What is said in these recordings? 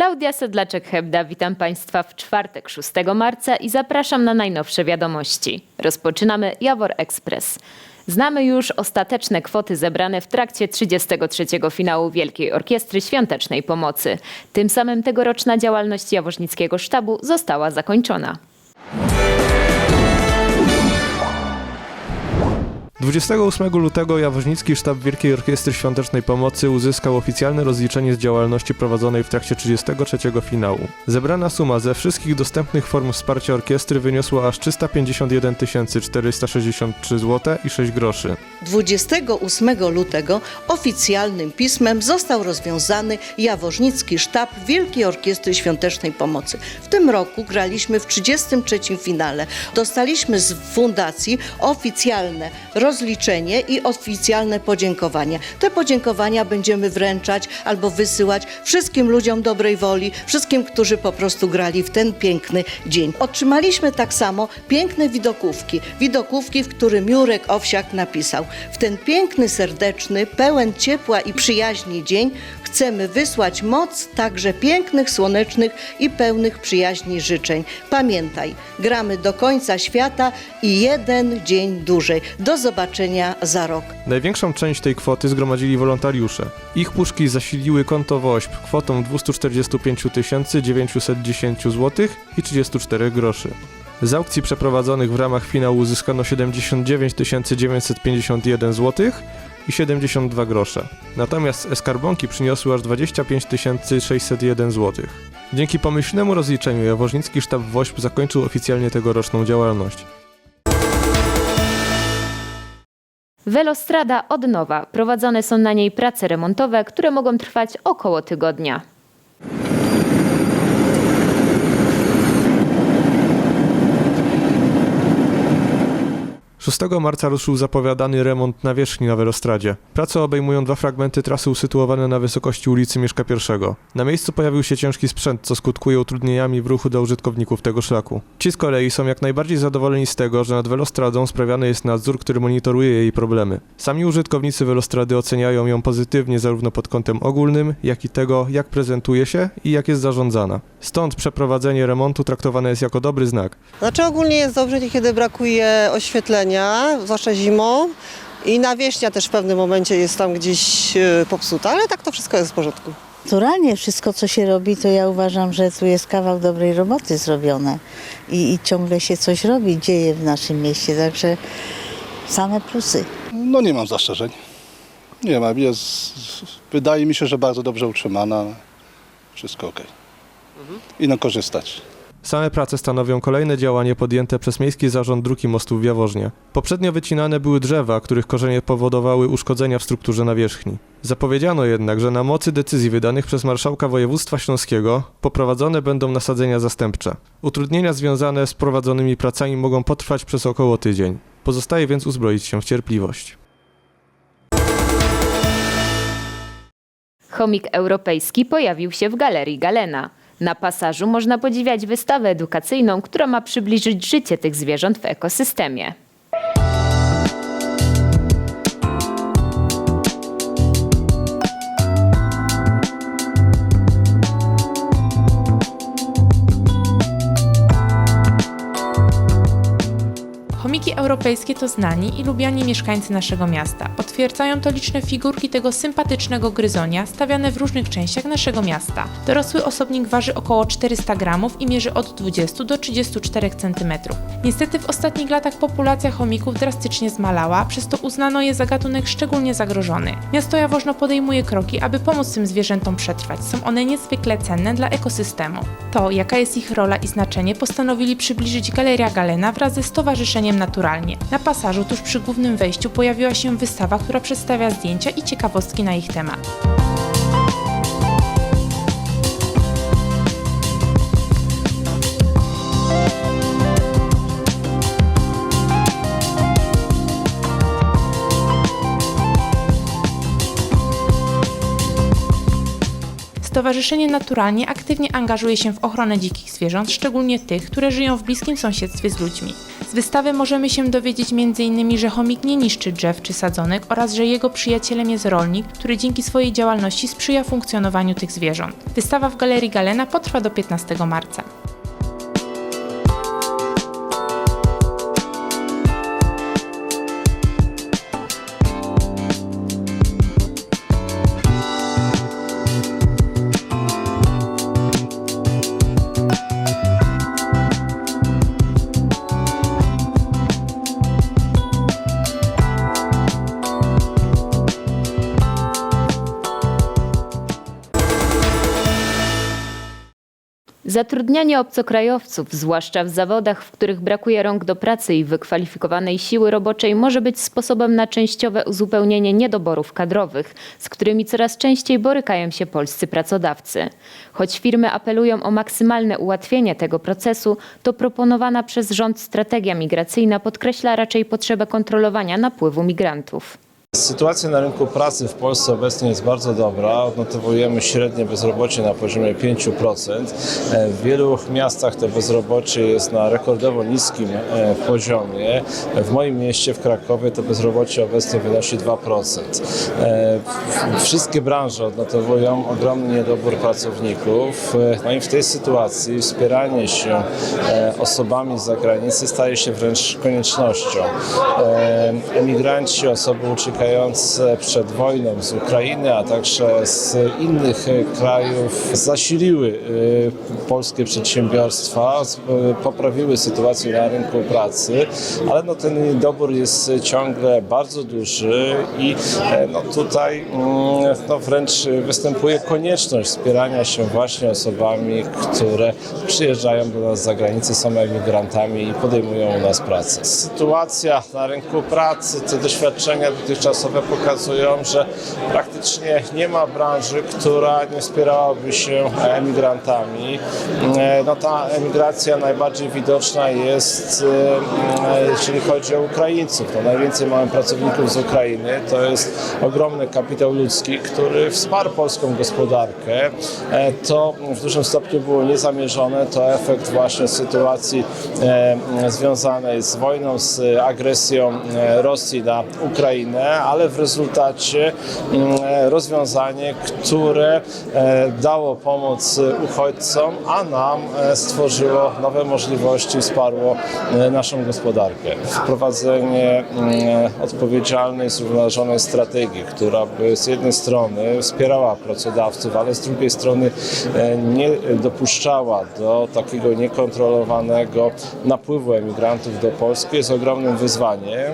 Klaudia Sedlaczek-Hebda, witam Państwa w czwartek 6 marca i zapraszam na najnowsze wiadomości. Rozpoczynamy Jawor Express. Znamy już ostateczne kwoty zebrane w trakcie 33. finału Wielkiej Orkiestry Świątecznej Pomocy. Tym samym tegoroczna działalność Jaworznickiego Sztabu została zakończona. 28 lutego Jaworznicki Sztab Wielkiej Orkiestry Świątecznej Pomocy uzyskał oficjalne rozliczenie z działalności prowadzonej w trakcie 33 finału. Zebrana suma ze wszystkich dostępnych form wsparcia orkiestry wyniosła aż 351 463 zł i 6 groszy. 28 lutego oficjalnym pismem został rozwiązany Jaworznicki Sztab Wielkiej Orkiestry Świątecznej Pomocy. W tym roku graliśmy w 33 finale. Dostaliśmy z fundacji oficjalne rozliczenie i oficjalne podziękowanie. Te podziękowania będziemy wręczać albo wysyłać wszystkim ludziom dobrej woli, wszystkim, którzy po prostu grali w ten piękny dzień. Otrzymaliśmy tak samo piękne widokówki. Widokówki, w którym Jurek Owsiak napisał: W ten piękny, serdeczny, pełen ciepła i przyjaźni dzień chcemy wysłać moc także pięknych, słonecznych i pełnych przyjaźni życzeń. Pamiętaj, gramy do końca świata i jeden dzień dłużej. Do zobaczenia za rok. Największą część tej kwoty zgromadzili wolontariusze. Ich puszki zasiliły konto WOŚP kwotą 245 910 zł i 34 groszy. Z aukcji przeprowadzonych w ramach finału uzyskano 79 951 zł i 72 grosze. Natomiast skarbonki przyniosły aż 25 601 zł. Dzięki pomyślnemu rozliczeniu Jaworznicki Sztab WOŚP zakończył oficjalnie tegoroczną działalność. Velostrada od nowa. Prowadzone są na niej prace remontowe, które mogą trwać około tygodnia. 6 marca ruszył zapowiadany remont nawierzchni na Welostradzie. Prace obejmują dwa fragmenty trasy usytuowane na wysokości ulicy Mieszka I. Na miejscu pojawił się ciężki sprzęt, co skutkuje utrudnieniami w ruchu dla użytkowników tego szlaku. Ci z kolei są jak najbardziej zadowoleni z tego, że nad Welostradą sprawiany jest nadzór, który monitoruje jej problemy. Sami użytkownicy Welostrady oceniają ją pozytywnie zarówno pod kątem ogólnym, jak i tego, jak prezentuje się i jak jest zarządzana. Stąd przeprowadzenie remontu traktowane jest jako dobry znak. Znaczy ogólnie jest dobrze, niekiedy brakuje oświetlenia, zwłaszcza zimą i nawierzchnia też w pewnym momencie jest tam gdzieś e, popsuta, ale tak to wszystko jest w porządku. Naturalnie wszystko, co się robi, to ja uważam, że tu jest kawał dobrej roboty zrobione i, i ciągle się coś robi, dzieje w naszym mieście, także same plusy. No nie mam zastrzeżeń. Nie mam, jest, wydaje mi się, że bardzo dobrze utrzymana. Wszystko ok. Ino korzystać. Same prace stanowią kolejne działanie podjęte przez Miejski Zarząd Dróg i Mostów w Jaworznie. Poprzednio wycinane były drzewa, których korzenie powodowały uszkodzenia w strukturze nawierzchni. Zapowiedziano jednak, że na mocy decyzji wydanych przez Marszałka Województwa Śląskiego poprowadzone będą nasadzenia zastępcze. Utrudnienia związane z prowadzonymi pracami mogą potrwać przez około tydzień. Pozostaje więc uzbroić się w cierpliwość. Chomik europejski pojawił się w Galerii Galena. Na pasażu można podziwiać wystawę edukacyjną, która ma przybliżyć życie tych zwierząt w ekosystemie. Chomiki europejskie to znani i lubiani mieszkańcy naszego miasta. Potwierdzają to liczne figurki tego sympatycznego gryzonia stawiane w różnych częściach naszego miasta. Dorosły osobnik waży około 400 gramów i mierzy od 20 do 34 cm. Niestety w ostatnich latach populacja chomików drastycznie zmalała, przez to uznano je za gatunek szczególnie zagrożony. Miasto Jaworzno podejmuje kroki, aby pomóc tym zwierzętom przetrwać. Są one niezwykle cenne dla ekosystemu. To, jaka jest ich rola i znaczenie, postanowili przybliżyć Galeria Galena wraz ze Stowarzyszeniem Naturalnie. Na pasażu tuż przy głównym wejściu pojawiła się wystawa, która przedstawia zdjęcia i ciekawostki na ich temat. Stowarzyszenie Naturalnie aktywnie angażuje się w ochronę dzikich zwierząt, szczególnie tych, które żyją w bliskim sąsiedztwie z ludźmi. Z wystawy możemy się dowiedzieć m.in., że chomik nie niszczy drzew czy sadzonek oraz że jego przyjacielem jest rolnik, który dzięki swojej działalności sprzyja funkcjonowaniu tych zwierząt. Wystawa w Galerii Galena potrwa do 15 marca. Zatrudnianie obcokrajowców, zwłaszcza w zawodach, w których brakuje rąk do pracy i wykwalifikowanej siły roboczej, może być sposobem na częściowe uzupełnienie niedoborów kadrowych, z którymi coraz częściej borykają się polscy pracodawcy. Choć firmy apelują o maksymalne ułatwienie tego procesu, to proponowana przez rząd strategia migracyjna podkreśla raczej potrzebę kontrolowania napływu migrantów. Sytuacja na rynku pracy w Polsce obecnie jest bardzo dobra. Odnotowujemy średnie bezrobocie na poziomie 5%. E, W wielu miastach to bezrobocie jest na rekordowo niskim e, poziomie. W moim mieście, w Krakowie, to bezrobocie obecnie wynosi 2%. Wszystkie branże odnotowują ogromny niedobór pracowników. E, No i w tej sytuacji wspieranie się e, osobami z zagranicy staje się wręcz koniecznością. E, Emigranci, osoby uciekające przed wojną z Ukrainy, a także z innych krajów zasiliły polskie przedsiębiorstwa, poprawiły sytuację na rynku pracy, ale no ten niedobór jest ciągle bardzo duży i no tutaj mm, no wręcz występuje konieczność wspierania się właśnie osobami, które przyjeżdżają do nas z zagranicy, są emigrantami i podejmują u nas pracę. Sytuacja na rynku pracy, te doświadczenia dotychczasowe pokazują, że praktycznie nie ma branży, która nie wspierałaby się emigrantami. E, No ta emigracja najbardziej widoczna jest, e, jeżeli chodzi o Ukraińców. To najwięcej mamy pracowników z Ukrainy. To jest ogromny kapitał który wsparł polską gospodarkę. E, To w dużym stopniu było niezamierzone. To efekt właśnie sytuacji e, związanej z wojną, z agresją e, Rosji na Ukrainę, ale w rezultacie mm, rozwiązanie, które dało pomoc uchodźcom, a nam stworzyło nowe możliwości, wsparło naszą gospodarkę. Wprowadzenie mm, odpowiedzialnej, zrównoważonej strategii, która by z jednej strony wspierała pracodawców, ale z drugiej strony e, nie dopuszczała do takiego niekontrolowanego napływu emigrantów do Polski jest ogromnym wyzwaniem,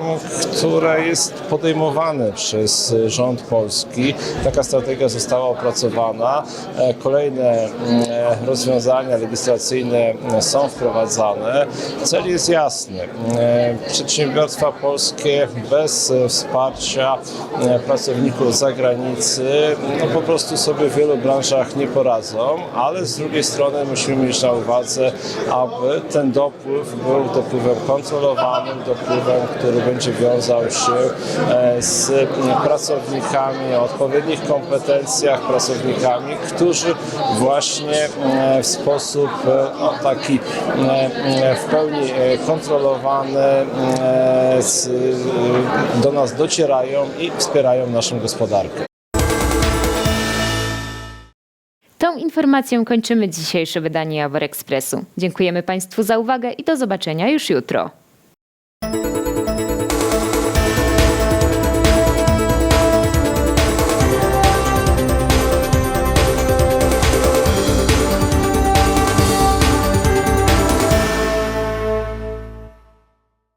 które jest podejmowane przez rząd polski. Taka strategia została opracowana. E, Kolejne mm, e, rozwiązania legislacyjne są wprowadzane. Cel jest jasny. Przedsiębiorstwa polskie bez wsparcia pracowników z zagranicy no po prostu sobie w wielu branżach nie poradzą, ale z drugiej strony musimy mieć na uwadze, aby ten dopływ był dopływem kontrolowanym, dopływem, który będzie wiązał się e, z pracownikami o odpowiednich kompetencjach, pracownikami, którzy właśnie e, w sposób no, taki w pełni kontrolowany do nas docierają i wspierają naszą gospodarkę. Tą informacją kończymy dzisiejsze wydanie Jawor Ekspresu. Dziękujemy Państwu za uwagę i do zobaczenia już jutro.